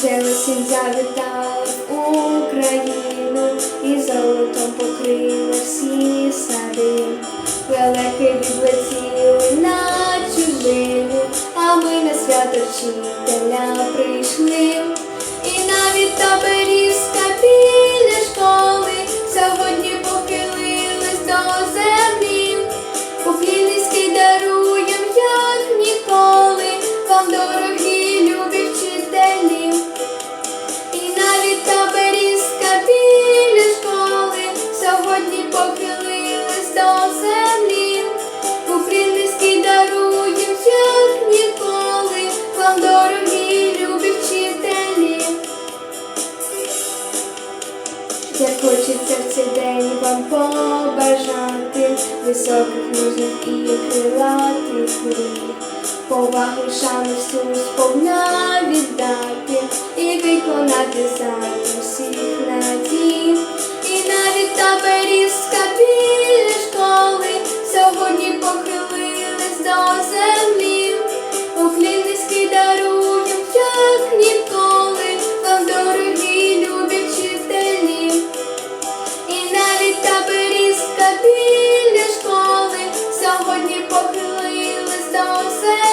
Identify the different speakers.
Speaker 1: Осінь завітала в Україну і золотом покрила всі сади. Велики відлетіли на чужину, а ми на свято вчителя прийшли. В цей день вам побажати високих мужних і крилатих мрій, повагу й шану всю сповна віддати і виконати задум всіх надій. І навіть таборівська біля школи сьогодні похилились до землі. say